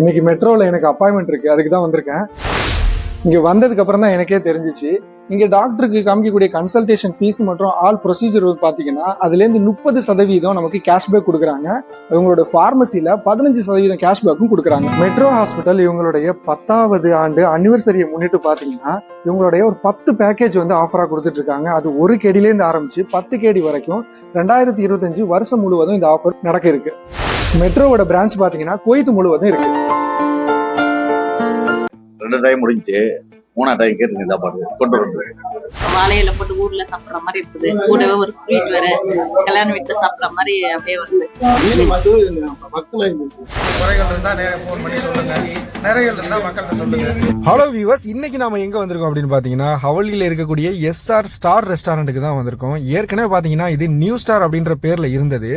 இன்னைக்கு மெட்ரோவில் எனக்கு அப்பாயின்மெண்ட் இருக்கு. அதுக்கு தான் வந்திருக்கேன். இங்கே வந்ததுக்கு அப்புறம் தான் எனக்கே தெரிஞ்சிச்சு. இங்கே டாக்டருக்கு காமிக்கக்கூடிய கன்சல்டேஷன் ஃபீஸ் மற்றும் ஆல் ப்ரொசீஜர் பார்த்தீங்கன்னா அதுலேருந்து முப்பது சதவீதம் நமக்கு கேஷ்பேக் கொடுக்குறாங்க. இவங்களோட ஃபார்மசியில் பதினஞ்சு சதவீதம் கேஷ்பேக்கும் கொடுக்குறாங்க. மெட்ரோ ஹாஸ்பிட்டல் இவங்களுடைய பத்தாவது ஆண்டு அனிவர்சரியை முன்னிட்டு பார்த்தீங்கன்னா இவங்களுடைய ஒரு பத்து பேக்கேஜ் வந்து ஆஃபராக கொடுத்துட்ருக்காங்க. அது ஒரு கேடிலேருந்து ஆரம்பிச்சு பத்து கேடி வரைக்கும் ரெண்டாயிரத்தி இருபத்தஞ்சு வருஷம் முழுவதும் இந்த ஆஃபர் நடக்க இருக்கு மெட்ரோவோட பிரான்ச் பார்த்தீங்கன்னா குவைத்து முழுவதும் இருக்கு. ரெண்டு டைம் முடிஞ்சு மூணாம் டைம் கேட்டு சாப்பாடு கொண்டு வந்து வாழையில போட்டு ஊர்ல சாப்பிடுற மாதிரி இருக்குது. கூடவே ஒரு ஸ்வீட் வேற. கல்யாண வீட்டுல சாப்பிடுற மாதிரி அப்படியே வருது. குறைகள் இருந்தா நேர ஃபோன் பண்ணி சொல்லுங்க. நிறைகள் இருந்தா மக்கள்கிட்ட சொல்லுங்க. ஹலோ வியூவர்ஸ் இன்னைக்கு நாம எங்க வந்திருக்கோம் அப்படின்னு பாத்தீங்கன்னா ஹவலியில் இருக்கக்கூடிய எஸ்ஆர் ஸ்டார் ரெஸ்டாரண்ட்டுக்கு தான் வந்திருக்கோம். ஏற்கனவே பாத்தீங்கன்னா இது நியூ ஸ்டார் அப்படின்ற பேர்ல இருந்தது.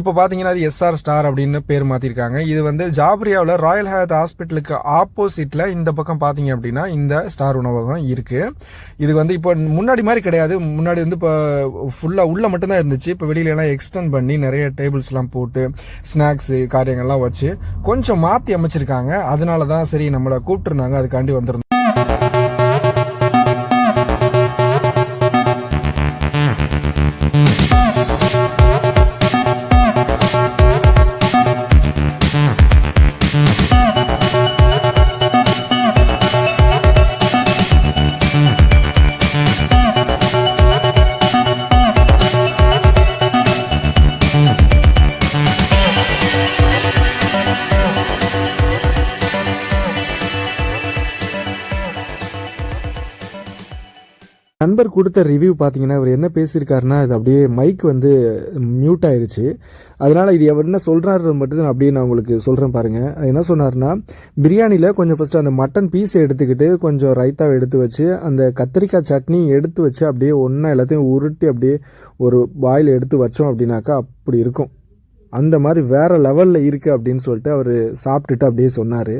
இப்போ பாத்தீங்கன்னா இது எஸ்ஆர் ஸ்டார் அப்படின்னு பேர் மாத்திருக்காங்க. இது வந்து ஜாப்ரியாவில் ராயல் ஹயாத் ஹாஸ்பிட்டலுக்கு ஆப்போசிட்ல இந்த பக்கம் பாத்தீங்க அப்படின்னா இந்த ஸ்டார் உணவகம் இருக்கு. இது வந்து இப்போ முன்னாடி மாதிரி கிடையாது. முன்னாடி வந்து இப்போ ஃபுல்லாக உள்ள மட்டும்தான் இருந்துச்சு. இப்போ வெளியில எல்லாம் எக்ஸ்டெண்ட் பண்ணி நிறைய டேபிள்ஸ்லாம் போட்டு ஸ்நாக்ஸ் காரியங்கள்லாம் வச்சு கொஞ்சம் மாற்றி அமைச்சிருக்காங்க. அதனால தான் சரி நம்மளை கூப்பிட்டுருந்தாங்க. அதுக்காண்டி வந்திருந்தோம். நண்பர் கொடுத்த ரிவ்யூ பார்த்தீங்கன்னா இவர் என்ன பேசியிருக்காருன்னா அது அப்படியே மைக் வந்து மியூட் ஆயிருச்சு. அதனால் இது என்ன சொல்கிறாரு மட்டும் நான் அப்படியே நான் உங்களுக்கு சொல்கிறேன் பாருங்கள் என்ன சொன்னார்னா பிரியாணியில் கொஞ்சம் ஃபஸ்ட்டு அந்த மட்டன் பீஸை எடுத்துக்கிட்டு கொஞ்சம் ரைத்தாவை எடுத்து வச்சு அந்த கத்திரிக்காய் சட்னி எடுத்து வச்சு அப்படியே ஒன்றா எல்லாத்தையும் உருட்டி அப்படியே ஒரு பாயில் எடுத்து வச்சோம் அப்படின்னாக்கா அப்படி இருக்கும். அந்த மாதிரி வேறு லெவலில் இருக்குது அப்படின்னு சொல்லிட்டு அவர் சாப்பிட்டுட்டு அப்படியே சொன்னார்.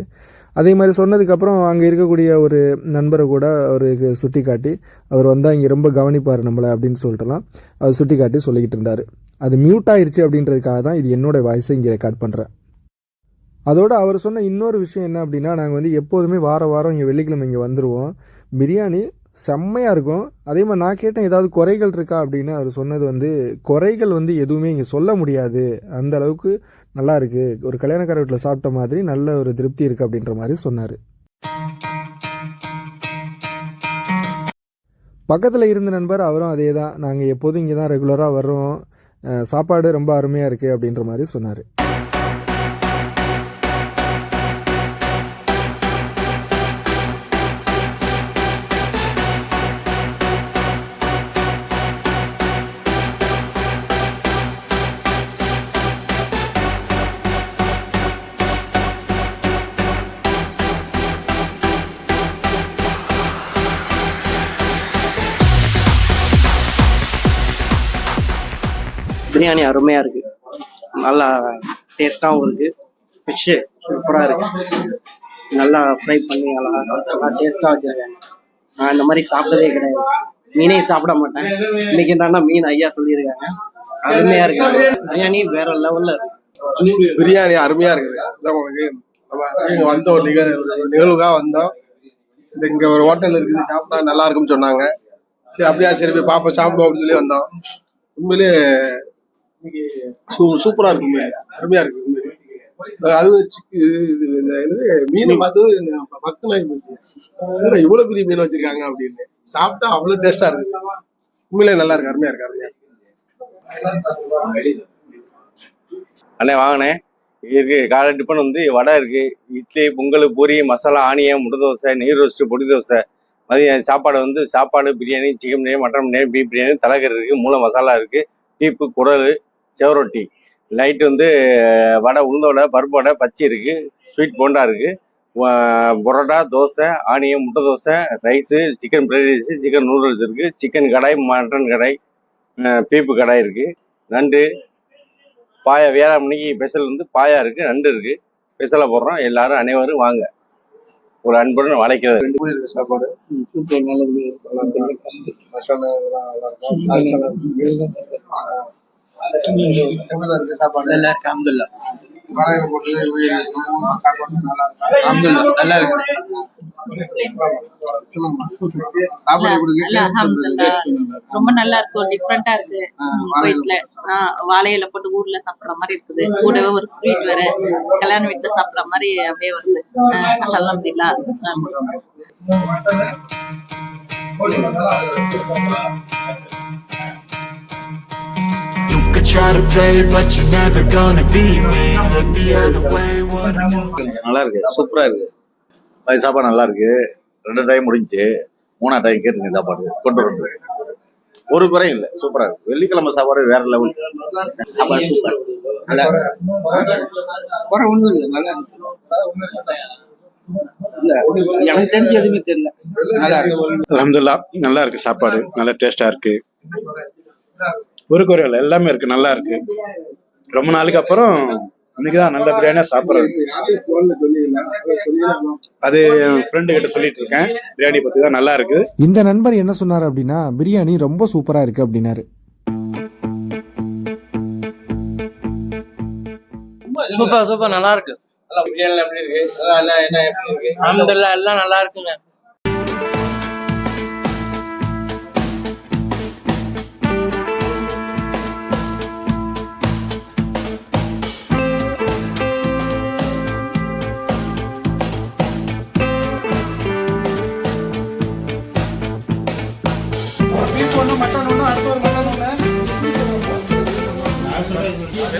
அதே மாதிரி சொன்னதுக்கப்புறம் அங்கே இருக்கக்கூடிய ஒரு நண்பரை கூட அவருக்கு சுட்டி காட்டி அவர் வந்தால் இங்கே ரொம்ப கவனிப்பார் நம்மளை அப்படின்னு சொல்லிட்டுலாம் அவர் சுட்டி காட்டி சொல்லிக்கிட்டு இருந்தார். அது மியூட் ஆயிடுச்சு அப்படின்றதுக்காக தான் இது என்னோடய வாய்ஸை இங்கே ரெக்கார்ட் பண்ணுறேன் அதோடு அவர் சொன்ன இன்னொரு விஷயம் என்ன அப்படின்னா நாங்கள் வந்து எப்போதுமே வார வாரம் இங்கே வெள்ளிக்கிழமை இங்கே வந்துடுவோம் பிரியாணி செம்மையாக இருக்கும். அதே மாதிரி நான் கேட்டேன் ஏதாவது குறைகள் இருக்கா அப்படின்னு அவர் சொன்னது வந்து குறைகள் வந்து எதுவுமே இங்கே சொல்ல முடியாது. அந்த அளவுக்கு நல்லா இருக்கு. ஒரு கல்யாணக்கார வீட்டில் சாப்பிட்ட மாதிரி நல்ல ஒரு திருப்தி இருக்கு அப்படின்ற மாதிரி சொன்னார். பக்கத்தில் இருந்த நண்பர் அவரும் அதே தான் நாங்கள் எப்போதும் இங்கே தான் ரெகுலராக வர்றோம். சாப்பாடு ரொம்ப அருமையாக இருக்குது அப்படின்ற மாதிரி சொன்னார். பிரியாணி அருமையாக இருக்கு. நல்லா டேஸ்ட்டாகவும் இருக்கு. ஃபிஷ்ஷு சூப்பராக இருக்கு. நல்லா ஃப்ரை பண்ணி நல்லா நல்லா டேஸ்ட்டாக வச்சிருக்காங்க. நான் இந்த மாதிரி சாப்பிட்டதே கிடையாது. மீனே சாப்பிட மாட்டேன். இன்னைக்கு தானே மீன் ஐயா சொல்லியிருக்காங்க. அருமையாக இருக்கு. பிரியாணி வேற லெவலில் பிரியாணி அருமையா இருக்குது. அதான் உங்களுக்கு நம்ம வந்த ஒரு நிகழ்வு நிகழ்வுக்காக வந்தோம். இந்த இங்க ஒரு ஹோட்டல் இருக்குது. சாப்பிட்டா நல்லா இருக்கும்னு சொன்னாங்க. சரி அப்படியா சரி போய் பாப்பா சாப்பிடுவோம் அப்படின்னு சொல்லி வந்தோம். உண்மையிலேயே சூ- சூப்பரா இருக்கு உண்மையிலே. அருமையா இருக்கு உண்மையிலே. அது என்னது மீன் பார்த்து இந்த மக்கள் போச்சு. இவ்வளவு பெரிய மீன் வச்சிருக்காங்க அப்படின்னு. சாப்பிட்டா அவ்வளவு டேஸ்டா இருக்குது. உண்மையிலே நல்லா இருக்கு அருமையா இருக்கு அருமையா இருக்கு. அண்ணே வாங்கினேன் இருக்கு காலை டிஃபன் வந்து வடை இருக்கு. இட்லி பொங்கல் பூரி மசாலா ஆனியம் முட்டை தோசை நெய் ரோஸ்ட்டு பொடி தோசை. மதியம் சாப்பாடு வந்து சாப்பாடு biryani chicken biryani mutton biryani beef biryani தலைக்கறி இருக்கு மூளை மசாலா இருக்கு டீப்பு குடல் செவரொட்டி. நைட்டு வந்து வடை உளுந்த வடை பருப்பு வடை பச்சை இருக்கு ஸ்வீட் போண்டா இருக்கு. வ- பரோட்டா தோசை ஆனியம் முட்டை dosa rice chicken fried rice chicken noodles இருக்கு. Chicken kadai mutton kadai beef kadai இருக்கு. நண்டு பாயா வியாழன் மணிக்கு ஸ்பெஷல் வந்து பாயா இருக்கு நண்டு இருக்கு. ஸ்பெஷலாக போடுறோம். எல்லாரும் அனைவரும் வாங்க. ஒரு அன்புடன் வளைக்கிறது. ரெண்டு மணி இருக்கு. சாப்பாடு மட்டன் நல்லா இருக்கு. நல்லா நல்லா நல்லா. ரொம்ப நல்லா இருக்கும் டிஃப்ரெண்டா இருக்கு. ஆ, உம், வாழை குவைத்ல ஆ, வாழை இலை போட்டு ஊர்ல சாப்பிடுற மாதிரி இருக்குது. கூடவே ஒரு ஸ்வீட் வேற. கல்யாண வீட்டுல சாப்பிடுற மாதிரி அப்படியே வருது. அல்ஹம்துலில்லாஹ் ஆமா. Try to play, but you're never gonna beat me. Look the other way, what I'm நல்லா இருக்கு சூப்பரா இருக்கு. அது சாப்பாடு நல்லா இருக்கு ரெண்டு டைம் முடிஞ்சுச்சு மூணா டைம் கேட்டுங்க சாப்பாடு. கொண்டு வந்து ஒரு குறையும் இல்லை. சூப்பரா இருக்கு. வெள்ளிக்கிழமை சாப்பாடு வேற லெவல் சாப்பாடு சூப்பர் நல்லா குறை இல்லை. நல்லா இல்ல எனக்கு தெரிஞ்சு எதுவுமே தெரியல. நல்லா இருக்கு. நல்லா இருக்கு சாப்பாடு. நல்லா டேஸ்டா இருக்கு. ஒரு குறையில் எல்லாமே இருக்கு நல்லா இருக்கு ரொம்ப நாளுக்கு அப்புறம் இன்னைக்குதான் நல்ல பிரியாணியா சாப்பிட்றது அது ஃப்ரெண்டு கிட்ட சொல்லிட்டு இருக்கேன் பிரியாணி பத்தி தான் நல்லா இருக்கு இந்த நண்பர் என்ன சொன்னார் அப்படின்னா பிரியாணி ரொம்ப சூப்பராக இருக்கு அப்படின்னாரு சூப்பர் சூப்பர் நல்லா இருக்கு அல்ஹம்துலில்லாஹ் எல்லாம் நல்லா இருக்குங்க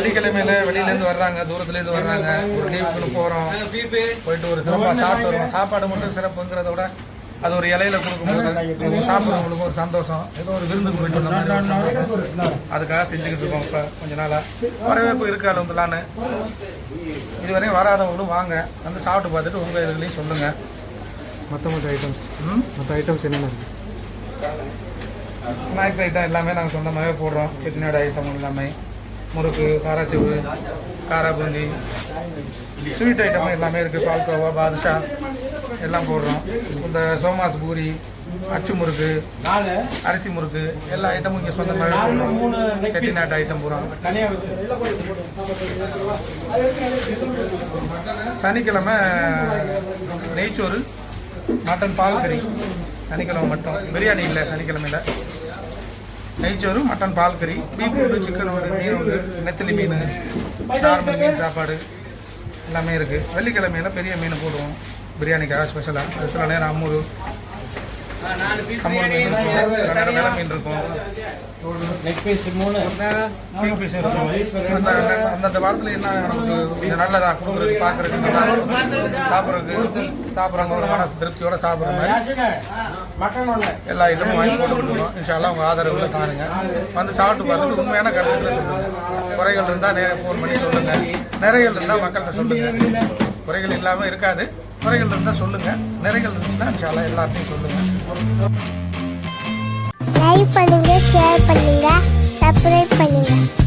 வெள்ளிக்கிழமையில வெளியிலேருந்து வர்றாங்க தூரத்துலேருந்து வர்றாங்க. ஒரு லீவுக்குன்னு போகிறோம் போயிட்டு ஒரு சிறப்பாக சாப்பிட்டு வருவோம். சாப்பாடு மட்டும் சிறப்புங்கிறத விட அது ஒரு இலையில கொடுக்கும்போது சாப்பிட்றவங்களுக்கு ஒரு சந்தோஷம். ஏதோ ஒரு விருந்துக்கு போயிட்டு வந்த மாதிரி. அதுக்காக செஞ்சுக்கிட்டு இருக்கோம் இப்போ கொஞ்ச நாளாக வரவேற்பு இருக்கு அலந்துலான்னு இதுவரையும் வராதவங்களும் வாங்க. வந்து சாப்பிட்டு பார்த்துட்டு உங்கள் இதுகளையும் சொல்லுங்கள் மற்ற மற்ற ஐட்டம்ஸ் மற்ற ஐட்டம்ஸ் என்னென்ன இருக்கு? ஸ்நாக்ஸ் ஐட்டம் எல்லாமே நாங்கள் சொந்தமாகவே போடுறோம். செட்டிநாடு ஐட்டம் எல்லாமே. முறுக்கு காராச்சூவு காராபூந்தி ஸ்வீட் ஐட்டம் எல்லாமே இருக்குது பால்கோவா பாதுஷா எல்லாம் போடுறோம். இந்த சோமாஸ் பூரி அச்சு முறுக்கு அரிசி முறுக்கு எல்லா ஐட்டமும் இங்கே சொந்தமாகவே போடுறோம். செட்டிநாட்டு ஐட்டம் போடுறாங்க சனிக்கிழமை நெய்ச்சோறு மட்டன் பால் கறி. சனிக்கிழமை மட்டும். பிரியாணி இல்லை சனிக்கிழமையில். நெய்ச்சோறு மட்டன் பால் கறி பீஃப் உண்டு சிக்கன் உண்டு மீன் உண்டு நெத்திலி மீன் நார்மல் மீன் சாப்பாடு எல்லாமே இருக்குது வெள்ளிக்கிழமையில பெரிய மீன் போடுவோம். பிரியாணிக்காக ஸ்பெஷலாக அது சில நேரம் அம்மூர் மீன் இருக்கும் நேரம் மீன் இருக்கும் கிங் ஃபிஷ் இருக்கும் அந்தந்த வாரத்தில் என்ன நமக்கு கொஞ்சம் நல்லதாக கொடுக்குறது பார்க்குறதுக்கு நல்லா சாப்பிட்றதுக்கு சாப்பிட்றவங்க ஒரு மனசு திருப்தியோட சாப்பிட்ற மாதிரி. எல்லா ஐட்டமும் வாங்கி போட்டுருக்கோம் இன்ஷால்லாம் உங்கள் ஆதரவுல தாருங்க. வந்து சாப்பிட்டு பார்த்துட்டு உண்மையான கருத்துக்களை சொல்லுங்கள் குறைகள் இருந்தால் நேர ஃபோன் பண்ணி சொல்லுங்கள் நிறைகள் இருந்தால் மக்கள்கிட்ட சொல்லுங்கள் குறைகள் இல்லாமல் இருக்காது. குறைகள் இருந்தால் சொல்லுங்கள் நிறைகள் இருந்துச்சுன்னா இன்ஷால்லாம் எல்லாத்தையும் சொல்லுங்கள் லைக் பண்ணுங்கள் ஷேர் பண்ணுங்கள் சப்ஸ்கிரைப் பண்ணுங்கள்